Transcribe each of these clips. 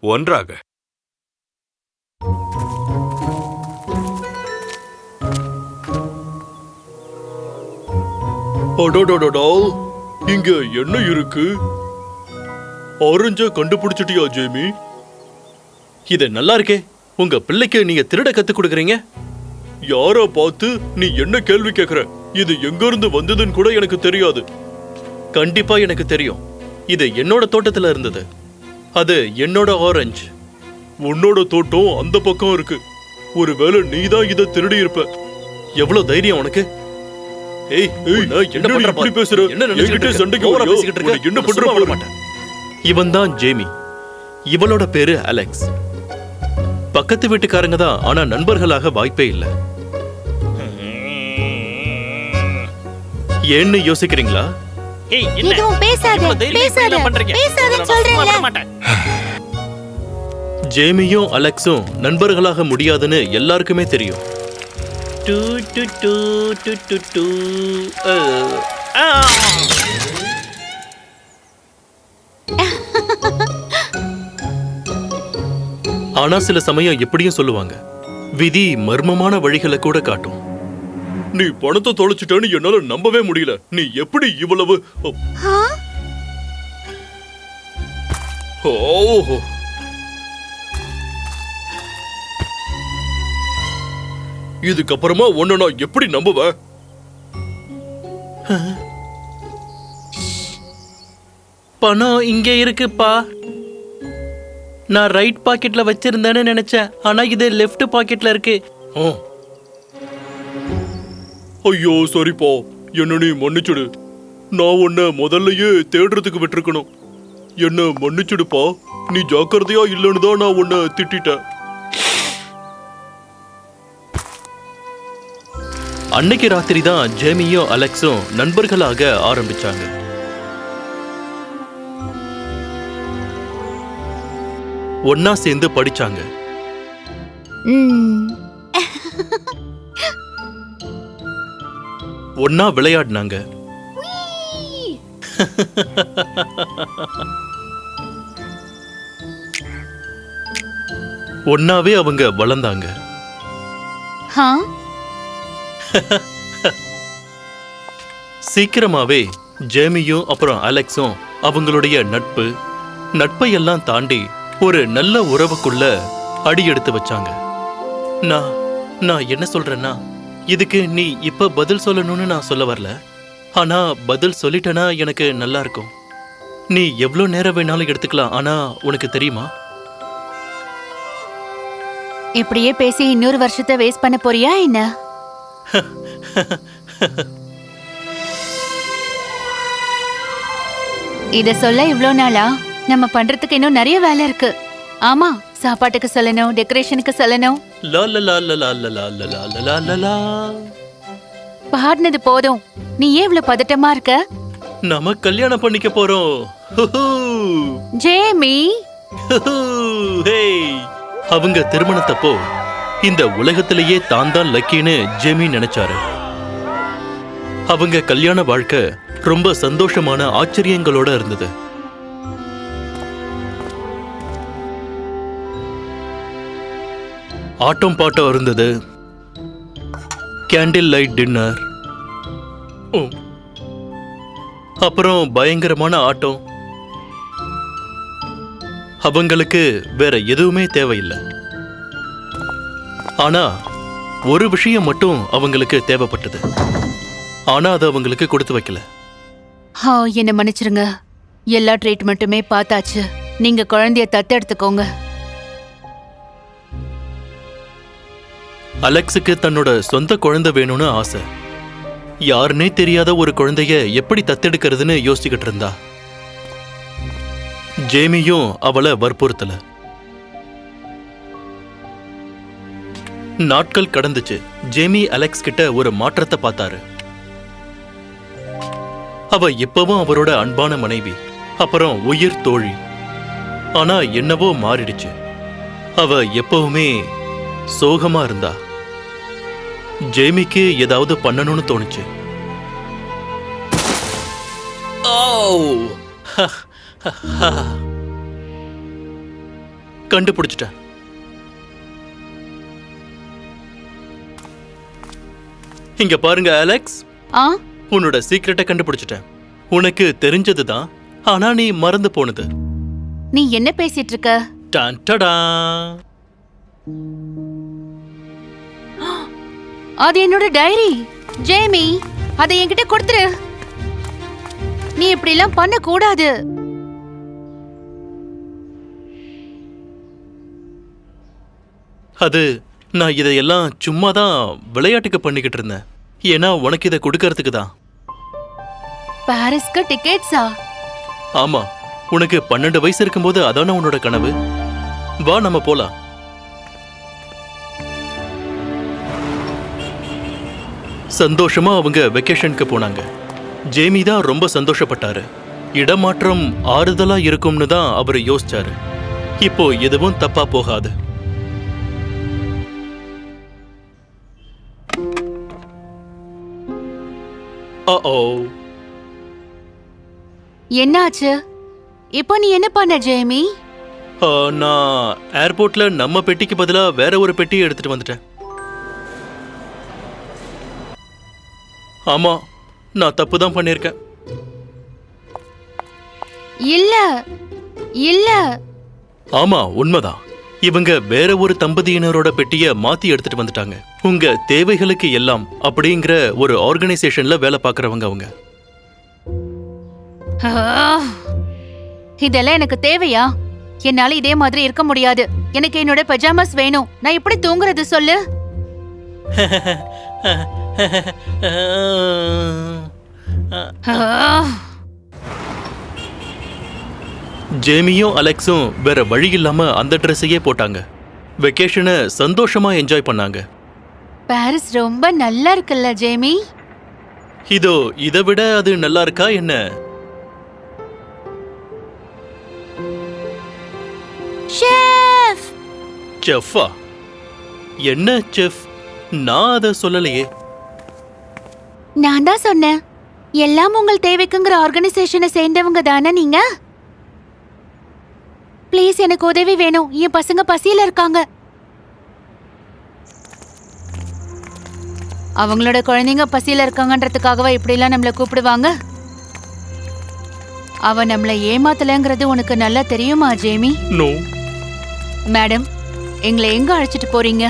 ஒன்றாக. அடடடடா இங்க என்ன இருக்கு? ஆரஞ்ச கண்டுபிடிச்சிட்டியா ஜேமி? இது நல்லா இருக்கே. உங்க பிள்ளைக்கு நீங்க திருட கத்து கொடுக்குறீங்க? யார பார்த்து நீ என்ன கேள்வி கேக்குற? இது எங்க இருந்து வந்ததுன்னு கூட எனக்கு தெரியாது. கண்டிப்பா எனக்கு தெரியும். இது என்னோட தோட்டத்துல இருந்தது. அது என்னோட ஆரஞ்சு உன்னோட தோட்டம் அந்த பக்கம் இருக்கு ஒருவேளை நீதான் இதை திருடி இருப்ப எவ்வளவு தைரியம் உனக்கு ஏய் உன்னை என்ன பண்ற இப்படி. பேசுற? என்ன நினைச்சிட்டு? சண்டைக்கு வரியா? பேசிக்கிட்டு இருக்க? என்ன பண்ற பாரு. மாட்டேன் இவன் தான் ஜேமி இவளோட பேரு அலெக்ஸ் பக்கத்து வீட்டுக்காரங்க தான் ஆனா நண்பர்களாக வாய்ப்பே இல்ல ஏன்னு யோசிக்கிறீங்களா ஏய் என்ன? எதுவும் பேசாத பேசாத சொல்றேன்ல. ஜேமியும் அலெக்ஸும் நண்பர்களாக முடியாதுன்னு எல்லாருக்குமே தெரியும். டு, டு, டு, டு, டு, டு. ஆனா சில சமயம் எப்படியும் சொல்லுவாங்க விதி மர்மமான வழிகளை கூட காட்டும். நீ பணத்தை தொலைச்சிட்டேன்னு என்னால நம்பவே முடியல. நீ எப்படி இவ்வளவு ஆ? ஓஹோ. இதுக்கப்புறமா உன்னை நான் எப்படி நம்புவேன் பணம் இங்கே இருக்குப்பா. நான் ரைட் பாக்கெட்ல வச்சிருந்தேன்னு நினைச்சேன். ஆனா இது லெஃப்ட் பாக்கெட்ல இருக்கு. ஐயோ சரிப்பா. என்ன நீ மன்னிச்சுடு. நான் உன்னை முதல்லயே தேடுறதுக்கு விட்டுருக்கணும். என்ன மன்னிச்சுடுப்பா. நீ ஜாக்கிரதையா இல்லைன்னு தான் நான் உன்னை திட்டிட்டேன். அன்னைக்கு ராத்திரி தான் ஜேமியும் அலெக்ஸும் நண்பர்களாக ஆரம்பிச்சாங்க. ஒன்னா சேர்ந்து படிச்சாங்க. ஒன்னா விளையாடினாங்க. ஒன்னாவே அவங்க வளர்ந்தாங்க? சீக்கிரமாவே ஜேமியும் அப்புறம் அலெக்ஸும் அவங்களுடைய நட்பு நட்பை எல்லாம் தாண்டி ஒரு நல்ல உறவுக்குள்ள அடி எடுத்து வச்சாங்க. நான் நான் என்ன சொல்றேன்னா இதுக்கு நீ இப்ப பதில் சொல்லணும்னு நான் சொல்ல வரல. ஆனா பதில் சொல்லிட்டேனா எனக்கு நல்லா இருக்கும். நீ எவ்வளோ நேரம் வேணாலும் எடுத்துக்கலாம் ஆனா உனக்கு தெரியுமா? இப்படியே பேசி இன்னொரு வருஷத்தை வேஸ்ட் பண்ண போறியா என்ன? இத சொல்ல இவ்வளோ நாளா? நம்ம பண்றதுக்கு இன்னும் நிறைய வேலை இருக்கு. ஆமா சாப்பாட்டுக்கு சொல்லணும் டெக்கரேஷனுக்கு சொல்லணும் பாடினது போதும் நீ ஏன் இவ்வளவு பதட்டமா இருக்க நம்ம கல்யாணம் பண்ணிக்க போறோம் ஜேமி அவங்க திருமணத்தப்போ இந்த உலகத்திலேயே தான் தான் லக்கின்னு ஜெமி நினைச்சாரு அவங்க கல்யாண வாழ்க்கை ரொம்ப சந்தோஷமான ஆச்சரியங்களோட இருந்தது ஆட்டம் பாட்டம் இருந்தது. கேண்டில் லைட் டின்னர் அப்புறம் பயங்கரமான ஆட்டம். அவங்களுக்கு வேற எதுவுமே தேவையில்லை. ஆனா ஒரு விஷயம் மட்டும் அவங்களுக்கு தேவைப்பட்டது. ஆனா அது அவங்களுக்கு கொடுத்து வைக்கல. ஆ, என்ன மன்னிச்சிருங்க. எல்லா ட்ரீட்மெண்ட்டுமே பார்த்தாச்சு. நீங்க குழந்தைய தத்தெடுத்துக்கோங்க. அலெக்ஸுக்கு தன்னோட சொந்த குழந்தை வேணும்னு ஆசை. யாருன்னே தெரியாத ஒரு குழந்தைய எப்படி தத்தெடுக்கிறதுன்னு யோசிச்சுக்கிட்டு இருந்தா. ஜேமியும் அவளை வற்புறுத்தல. நாட்கள் கடந்துச்சு. ஜேமி அலெக்ஸ் கிட்ட ஒரு மாற்றத்தை பார்த்தாரு. அவ இப்பவும் அவரோட அன்பான மனைவி அப்புறம் உயிர் தோழி. ஆனா என்னவோ மாறிடுச்சு. அவ எப்பவுமே சோகமா இருந்தா. ஜேமிக்கு ஏதாவது பண்ணணும்னு தோணுச்சு. ஓ! கண்டுபிடிச்சிட்டேன். இங்க பாருங்க அலெக்ஸ் ஆ? உன்னோட சீக்கிரட்டை கண்டுபிடிச்சிட்டேன். உனக்கு தெரிஞ்சதுதான் ஆனா நீ மறந்து போனது. நீ என்ன பேசிட்டு இருக்க? டான் டடா அது என்னோட டைரி. ஜேமி அதை என்கிட்ட கொடுத்துரு. நீ இப்படி எல்லாம் பண்ண கூடாது அது நான் இதையெல்லாம் சும்மா தான் விளையாட்டுக்கு பண்ணிக்கிட்டு இருந்தேன். ஏன்னா உனக்கு இதை கொடுக்கறதுக்கு தான். பாரிஸ்க்கு டிக்கெட்ஸா? ஆமா உனக்கு பன்னெண்டு வயசு இருக்கும்போது அதானே உன்னோட கனவு? வா நம்ம போலாம். சந்தோஷமா அவங்க வெக்கேஷனுக்கு போனாங்க. ஜேமி தான் ரொம்ப சந்தோஷப்பட்டாரு. இடமாற்றம் ஆறுதலா இருக்கும்னு தான் அவர் யோசிச்சாரு. இப்போ எதுவும் தப்பா போகாது. என்னாச்சு? இப்போ நீ என்ன பண்ண ஜேமி ஆ, நான் ஏர்போர்ட்ல நம்ம பெட்டிக்கு பதிலா வேற ஒரு பெட்டியை எடுத்துட்டு வந்துட்டேன். ஆமா நான் தப்பு தான் பண்ணியிருக்கேன் இல்ல இல்ல. ஆமா உண்மைதான். இவங்க வேற ஒரு தம்பதியினரோட பெட்டிய மாத்தி எடுத்துட்டு வந்துட்டாங்க. உங்க தேவைகளுக்கு எல்லாம் அப்படிங்கிற ஒரு ஆர்கனைசேஷன்ல வேலை பார்க்கறவங்க அவங்க. இதெல்லாம் எனக்கு தேவையா? என்னால இதே மாதிரி இருக்க முடியாது. எனக்கு என்னோட பஜாமாஸ் வேணும். நான் எப்படி தூங்குறது சொல்லு. ஜேமியும் அலெக்ஸும் வேற வழி இல்லாம அந்த ட்ரெஸ்ஸையே போட்டாங்க. வெக்கேஷனை சந்தோஷமா என்ஜாய் பண்ணாங்க. பாரிஸ் ரொம்ப நல்லா இருக்குல்ல ஜேமி? இதோ இதை விட அது நல்லா இருக்கா என்ன? ஷெஃப் செஃப்பா என்ன செஃப் நான் அதை சொல்லலையே. நான் தான் சொன்னேன். எல்லாம் உங்கள் தேவைக்குங்கிற ஆர்கனைசேஷனை சேர்ந்தவங்க தானே நீங்க? ப்ளீஸ் எனக்கு உதவி வேணும். என் பசங்க பசியில இருக்காங்க. அவங்களோட குழந்தைங்க பசியில இருக்காங்கன்றதுக்காகவா இப்படிலாம் நம்மள கூப்பிடுவாங்க? அவ நம்மள ஏமாத்தலங்கிறது உனக்கு நல்லா தெரியுமா ஜேமி? நோ மேடம் எங்களை எங்க அழைச்சிட்டு போறீங்க?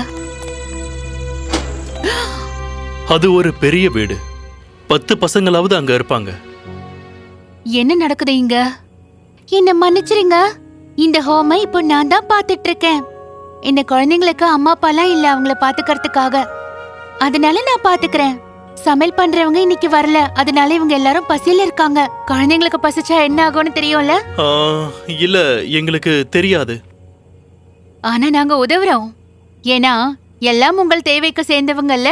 அது ஒரு பெரிய வீடு. பத்து பசங்களாவது அங்க இருப்பாங்க. என்ன நடக்குது இங்க? என்ன மன்னிச்சிருங்க. இந்த ஹோமை இப்போ நான் தான் பாத்துட்டு இருக்கேன் இந்த குழந்தைங்களுக்கு அம்மா அப்பாலாம் இல்ல அவங்கள பாத்துக்கிறதுக்காக அதனால நான் பாத்துக்கிறேன் சமையல் பண்றவங்க இன்னைக்கு வரல. அதனால இவங்க எல்லாரும் பசியில இருக்காங்க. குழந்தைங்களுக்கு பசிச்சா என்ன ஆகும்னு தெரியும்ல? ஆ, இல்ல எங்களுக்கு தெரியாது. ஆனா நாங்க உதவுறோம். ஏன்னா எல்லாம் உங்கள் தேவைக்கு சேர்ந்தவங்கல்ல.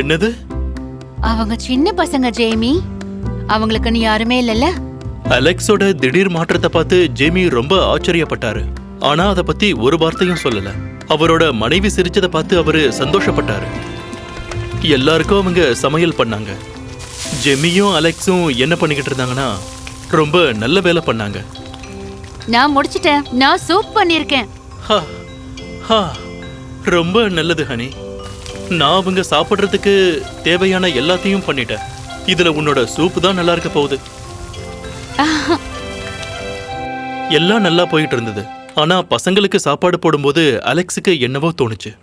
என்னது? அவங்க சின்ன பசங்க ஜேமி. அவங்களுக்குன்னு யாருமே இல்லல்ல? அலெக்ஸோட திடீர் மாற்றத்தை பார்த்து ஜேமி ரொம்ப ஆச்சரியப்பட்டாரு. ஆனா அதை பத்தி ஒரு வார்த்தையும் சொல்லல. அவரோட மனைவி சிரிச்சதை பார்த்து அவரு சந்தோஷப்பட்டாரு. எல்லாருக்கும் அவங்க சமையல் பண்ணாங்க. ஜெமியும் அலெக்ஸும் என்ன பண்ணிக்கிட்டு இருந்தாங்கன்னா ரொம்ப நல்ல வேலை பண்ணாங்க. நான் முடிச்சிட்டேன். நான் சூப் பண்ணிருக்கேன் ஹா, ஹா, ரொம்ப நல்லது ஹனி. நான் அவங்க சாப்பிட்றதுக்கு தேவையான எல்லாத்தையும் பண்ணிட்டேன். இதுல உன்னோட சூப் தான் நல்லா இருக்க போகுது. எல்லாம் நல்லா போயிட்டு இருந்தது. ஆனா பசங்களுக்கு சாப்பாடு போடும்போது அலெக்ஸுக்கு என்னவோ தோணுச்சு.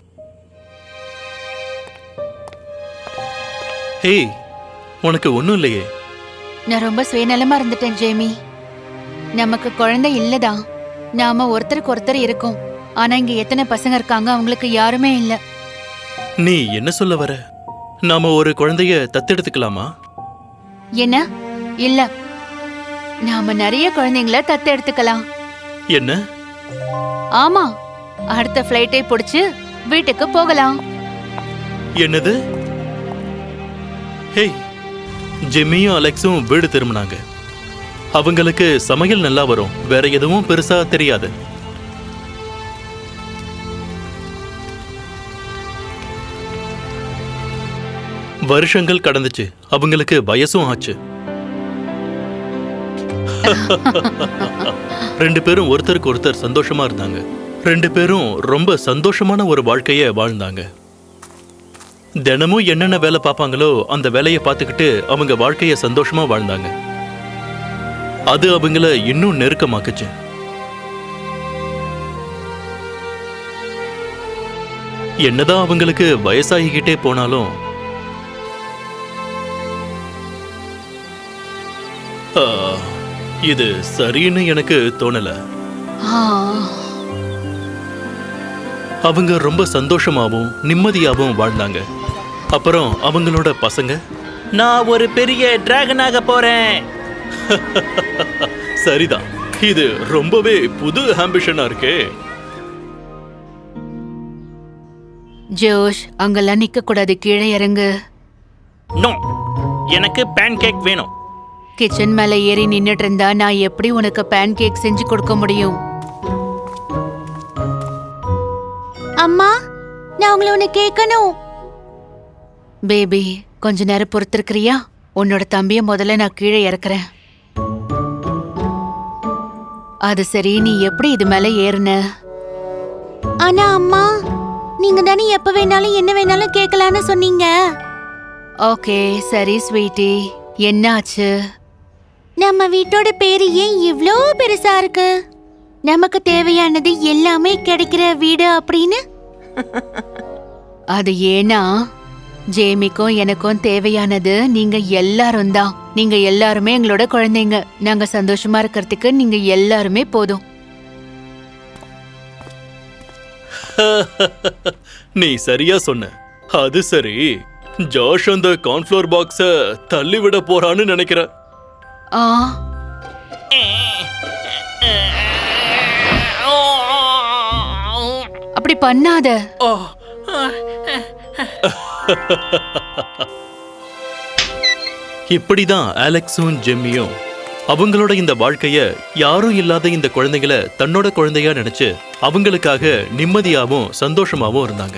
ஹேய் உனக்கு ஒன்றும் இல்லையே? நான் ரொம்ப சுயநலமா இருந்துட்டேன் ஜேமி. நமக்கு குழந்தை இல்லதான். நாம ஒருத்தருக்கு ஒருத்தர் இருக்கோம். ஆனா இங்க எத்தனை பசங்க இருக்காங்க அவங்களுக்கு யாருமே இல்ல. நீ என்ன சொல்ல வர? நாம ஒரு குழந்தைய தத்தெடுத்துக்கலாமா? என்ன? இல்ல. நாம நிறைய குழந்தைங்கள தத்து எடுத்துக்கலாம் என்ன? ஆமா. அடுத்த ஃப்ளைட்டை புடிச்சு வீட்டுக்கு போகலாம். என்னது? ஹேய் ஜிம்மியும் அலெக்ஸும் வீடு திரும்பினாங்க. அவங்களுக்கு சமையல் நல்லா வரும். வேற எதுவும் பெருசா தெரியாது. வருஷங்கள் கடந்துச்சு. அவங்களுக்கு வயசும் ஆச்சு. ரெண்டு பேரும் ஒருத்தருக்கு ஒருத்தர் சந்தோஷமா இருந்தாங்க. ரெண்டு பேரும் ரொம்ப சந்தோஷமான ஒரு வாழ்க்கைய வாழ்ந்தாங்க. தினமும் என்னென்ன வேலை பார்ப்பாங்களோ அந்த வேலையை பார்த்துக்கிட்டு அவங்க வாழ்க்கைய சந்தோஷமா வாழ்ந்தாங்க. அது அவங்கள இன்னும் நெருக்கமாக்குச்சு. என்னதான் அவங்களுக்கு வயசாகிக்கிட்டே போனாலும் இது சரின்னு எனக்கு தோணல. அவங்க ரொம்ப சந்தோஷமாவும் நிம்மதியாவும் வாழ்ந்தாங்க. அப்புறம் அவங்களோட பசங்க? நான் ஒரு பெரிய டிராகனாக போறேன். சரிதான். இது ரொம்பவே புது ஆம்பிஷனா இருக்கே. ஜோஷ் அங்கெல்லாம் நிக்க கூடாது கீழே இறங்கு. நோ எனக்கு பேன் கேக் வேணும். கிச்சன் மேல ஏறி நின்னுட்டு இருந்தா நான் எப்படி உனக்கு பேன் கேக் செஞ்சு கொடுக்க முடியும்? அம்மா நான் உங்களை ஒண்ணு கேட்கணும். பேபி கொஞ்ச நேரம் பொறுத்திருக்கிறியா? உன்னோட தம்பிய முதல்ல நான் கீழே இறக்குறேன். அது சரி நீ எப்படி இது மேல ஏறுன? ஆனா அம்மா நீங்க தானே எப்ப வேணாலும் என்ன வேணாலும் கேட்கலான்னு சொன்னீங்க. ஓகே சரி ஸ்வீட்டி என்னாச்சு? நம்ம வீட்டோட பேரு ஏன் இவ்ளோ பெருசா இருக்கு? நமக்கு தேவையானது எல்லாமே கிடைக்கிற வீடு அப்படின்னு? அது ஏன்னா ஜேமிக்கும் எனக்கும் தேவையானது நீங்க எல்லாரும் தான். நீங்க எல்லாருமே எங்களோட குழந்தைங்க. நாங்க சந்தோஷமா இருக்கிறதுக்கு நீங்க எல்லாருமே போதும். நீ சரியா சொன்ன. அது சரி. ஜோஷ் அந்த கார்ன்ஃப்ளவர் பாக்ஸ தள்ளி விட போறான்னு நினைக்கிறேன். ஆ. அப்படி பண்ணாத. இப்படிதான் அலெக்ஸும் ஜெம்மியும் அவங்களோட இந்த வாழ்க்கைய யாரும் இல்லாத இந்த குழந்தைகளை தன்னோட குழந்தையா நினைச்சு அவங்களுக்காக நிம்மதியாவும் சந்தோஷமாவும் இருந்தாங்க.